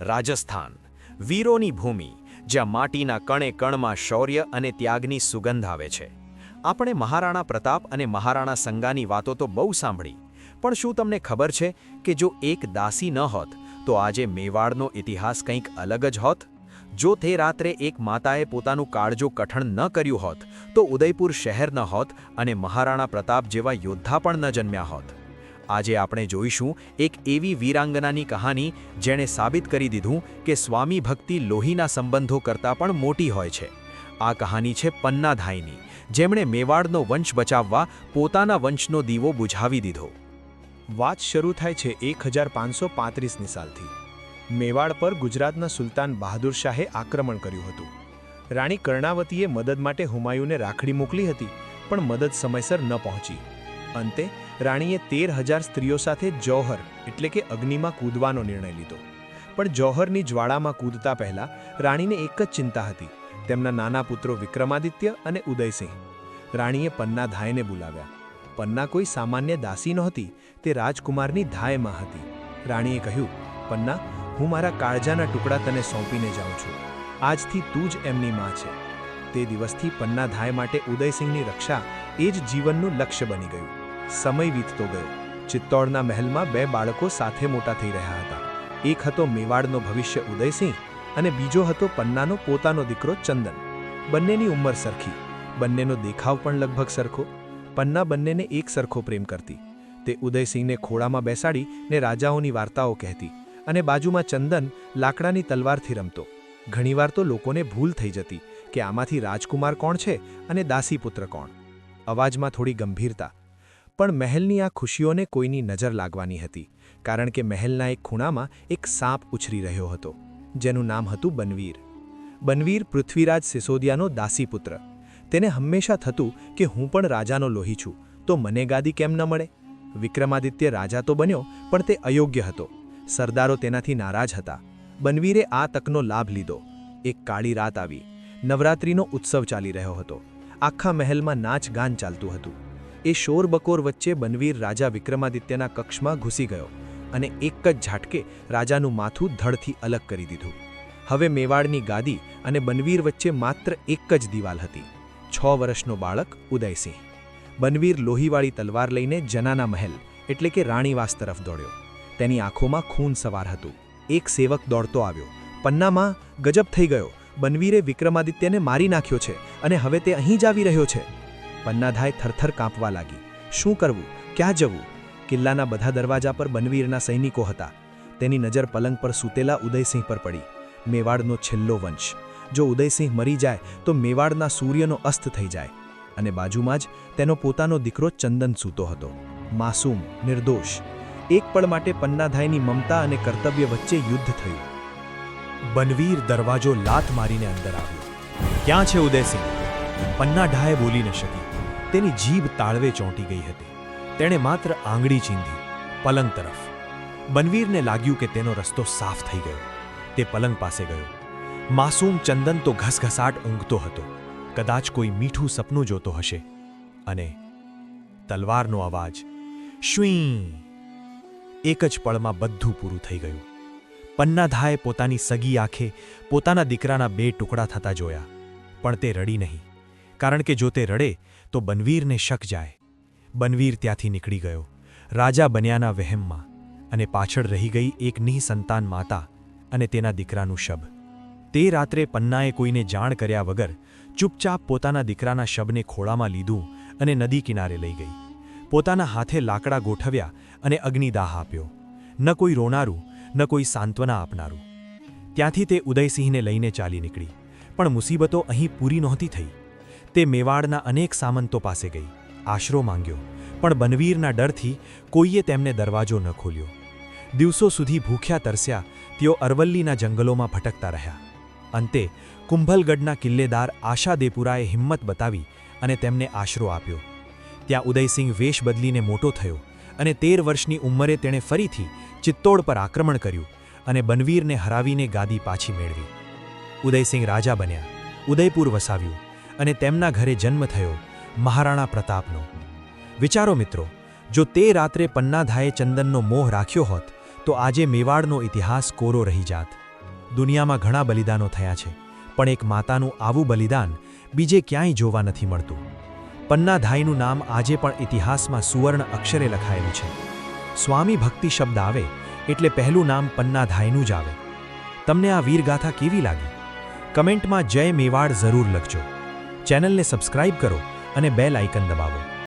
રાજસ્થાન. વીરોની ભૂમિ, જ્યાં માટીના કણે કણમાં શૌર્ય અને ત્યાગની સુગંધ આવે છે. આપણે મહારાણા પ્રતાપ અને મહારાણા સંગાની વાતો તો બહુ સાંભળી, પણ શું તમને ખબર છે કે જો એક દાસી ન હોત, તો આજે મેવાડનો ઇતિહાસ કંઈક અલગ જ હોત? જો તે રાત્રે એક માતાએ પોતાનું કાળજો કઠણ ન કર્યું હોત, તો ઉદયપુર શહેર ન હોત અને મહારાણા પ્રતાપ જેવા યોદ્ધા પણ ન જન્મ્યા હોત. આજે આપણે જોઈશું એક એવી વીરાંગનાની કહાની જેણે સાબિત કરી દીધું કે સ્વામી ભક્તિ લોહીના સંબંધો કરતાં પણ મોટી હોય છે. આ કહાની છે પન્નાધાઈની, જેમણે મેવાડનો વંશ બચાવવા પોતાના વંશનો દીવો બુઝાવી દીધો. વાત શરૂ થાય છે એક હજાર પાંચસો પાંત્રીસની સાલથી. મેવાડ પર ગુજરાતના સુલતાન બહાદુર શાહે આક્રમણ કર્યું હતું. રાણી કર્ણાવતીએ મદદ માટે હુમાયુને રાખડી મોકલી હતી, પણ મદદ સમયસર ન પહોંચી. અંતે, રાણીએ તેર હજાર સ્ત્રીઓ સાથે જૌહર, એટલે કે અગ્નિમાં કૂદવાનો નિર્ણય લીધો. પણ જૌહરની જ્વાળામાં કૂદતા પહેલા, રાણીને એક જ ચિંતા હતી, તેમના નાના પુત્રો વિક્રમાદિત્ય અને ઉદયસિંહ. રાણીએ પન્ના ધાયને બોલાવ્યા. પન્ના કોઈ સામાન્ય દાસી નહોતી, તે રાજકુમારની ધાયમાં હતી. રાણીએ કહ્યું, પન્ના, હું મારા કાળજાના ટુકડા તને સોંપીને જાઉં છું. આજથી તું જ એમની માં છે. તે દિવસથી પન્ના ધાય માટે ઉદયસિંહની રક્ષા એ જ જીવનનું લક્ષ્ય બની ગયું. સમય વીતતો ગયો. ચિત્તોડના મહેલમાં બે બાળકો સાથે મોટા થઈ રહ્યા હતા. એક હતો મેવાડનો ભવિષ્ય ઉદયસિંહ અને બીજો હતો પન્નાનો પોતાનો દીકરો ચંદન. બંનેની ઉંમર સરખી. બંનેનો દેખાવ પણ લગભગ સરખો. પન્ના બંનેને એક સરખો પ્રેમ કરતી. તે ઉદયસિંહને ખોળામાં બેસાડી ને રાજાઓની વાર્તાઓ કહેતી અને બાજુમાં ચંદન લાકડાની તલવારથી રમતો. ઘણીવાર તો લોકોને ભૂલ થઈ જતી કે આમાંથી રાજકુમાર કોણ છે અને દાસીપુત્ર કોણ. અવાજમાં થોડી ગંભીરતા પણ મહેલની આ ખુશીઓને કોઈની નજર લાગવાની હતી, કારણ કે મહેલના એક ખૂણામાં એક સાપ ઉછરી રહ્યો હતો, જેનું નામ હતું બનવીર. બનવીર પૃથ્વીરાજ સિસોદિયાનો દાસીપુત્ર તેને હંમેશા થતું કે હું પણ રાજાનો લોહી છું, તો મને ગાદી કેમ ન મળે? વિક્રમાદિત્ય રાજા તો બન્યો, પણ તે અયોગ્ય હતો. સરદારો તેનાથી નારાજ હતા. બનવીરે આ તકનો લાભ લીધો. એક કાળી રાત આવી. નવરાત્રિનો ઉત્સવ ચાલી રહ્યો હતો. આખા મહેલમાં નાચ ગાન ચાલતું હતું. એ શોરબકોર વચ્ચે બનવીર રાજા વિક્રમાદિત્યના કક્ષમાં ઘૂસી ગયો અને એક જ ઝાટકે રાજાનું માથું ધડથી અલગ કરી દીધું. હવે મેવાડની ગાદી અને બનવીર વચ્ચે માત્ર એક જ દિવાલ હતી. છ વર્ષનો બાળક ઉદયસિંહ. બનવીર લોહીવાળી તલવાર લઈને જનાના મહેલ, એટલે કે રાણીવાસ તરફ દોડ્યો. તેની આંખોમાં ખૂન સવાર હતું. એક સેવક દોડતો આવ્યો. પન્નામાં ગજબ થઈ ગયો. બનવીરે વિક્રમાદિત્યને મારી નાખ્યો છે અને હવે તે અહીં જ આવી રહ્યો છે. પન્નાધાય થરથર કાંપવા લાગી. શું કરવું? ક્યાં જવું? કિલ્લાના બધા દરવાજા પર બનવીરના સૈનિકો હતા. તેની નજર પલંગ પર સૂતેલા ઉદયસિંહ પર પડી. મેવાડનો છેલ્લો વંશ. જો ઉદયસિંહ મરી જાય, તો મેવાડના સૂર્યનો અસ્ત થઈ જાય. અને બાજુમાં જ તેનો પોતાનો દીકરો ચંદન સૂતો હતો. માસૂમ, નિર્દોષ. એક પળ માટે પન્નાધાયની મમતા અને કર્તવ્ય વચ્ચે યુદ્ધ થયું. બનવીર દરવાજો લાત મારીને અંદર આવ્યો. ક્યાં છે ઉદયસિંહ? પન્નાઢાએ બોલી ન શકી. તેની જીભ તાળવે ચોંટી ગઈ હતી. તેણે માત્ર આંગળી ચીંધી, પલંગ તરફ. બનવીરને લાગ્યું કે તેનો રસ્તો સાફ થઈ ગયો. તે પલંગ પાસે ગયો. માસૂમ ચંદન તો ઘસઘસાટ ઊંઘતો હતો. કદાચ કોઈ મીઠું સપનું જોતો હશે. અને તલવારનો અવાજ શ્વી એક જ પળમાં બધું પૂરું થઈ ગયું. પન્નાધાએ પોતાની સગી આંખે પોતાના દીકરાના બે ટુકડા થતા જોયા. પણ તે રડી નહીં. કારણ કે જો તે રડે તો બનવીરને શક જાય. બનવીર ત્યાંથી નીકળી ગયો. રાજા બન્યાના વહેમમાં અને પાછળ રહી ગઈ એક નિઃસંતાન માતા અને તેના દીકરાનું શબ. તે રાત્રે પન્નાએ કોઈને જાણ કર્યા વગર ચૂપચાપ પોતાના દીકરાના શબને ખોળામાં લીધું અને નદી કિનારે લઈ ગઈ. પોતાના હાથે લાકડા ગોઠવ્યા અને અગ્નિદાહ આપ્યો. ન કોઈ રોનારું, ન કોઈ સાંત્વના આપનારું. ત્યાંથી તે ઉદયસિંહને લઈને ચાલી નીકળી. પણ મુસીબતો અહીં પૂરી નહોતી થઈ. તે મેવાડના અનેક સામંતો પાસે ગઈ. આશરો માંગ્યો, પણ બનવીરના ડરથી કોઈએ તેમને દરવાજો ન ખોલ્યો. દિવસો સુધી ભૂખ્યા તરસ્યા, તેઓ અરવલ્લીના જંગલોમાં ભટકતા રહ્યા. અંતે કુંભલગઢના કિલ્લેદાર આશા દેપુરાએ હિંમત બતાવી અને તેમને આશરો આપ્યો. ત્યાં ઉદયસિંહ વેશ બદલીને મોટો થયો અને તેર વર્ષની ઉંમરે તેણે ફરીથી ચિત્તોડ પર આક્રમણ કર્યું અને બનવીરને હરાવીને ગાદી પાછી મેળવી. ઉદયસિંહ રાજા બન્યા, ઉદયપુર વસાવ્યું. અને તેમના ઘરે જન્મ થયો મહારાણા પ્રતાપનો. વિચારો મિત્રો, જો તે રાત્રે પન્નાધાએ ચંદનનો મોહ રાખ્યો હોત, તો આજે મેવાડનો ઇતિહાસ કોરો રહી જાત. દુનિયામાં ઘણા બલિદાનો થયા છે, પણ એક માતાનું આવું બલિદાન બીજે ક્યાંય જોવા નથી મળતું. પન્નાધાઈનું નામ આજે પણ ઇતિહાસમાં સુવર્ણ અક્ષરે લખાયેલું છે. સ્વામી ભક્તિ શબ્દ આવે, એટલે પહેલું નામ પન્નાધાઈનું જ આવે. તમને આ વીરગાથા કેવી લાગી? કમેન્ટમાં જય મેવાડ જરૂર લખજો. ચેનલને સબસ્ક્રાઇબ કરો અને બેલ આઇકન દબાવો.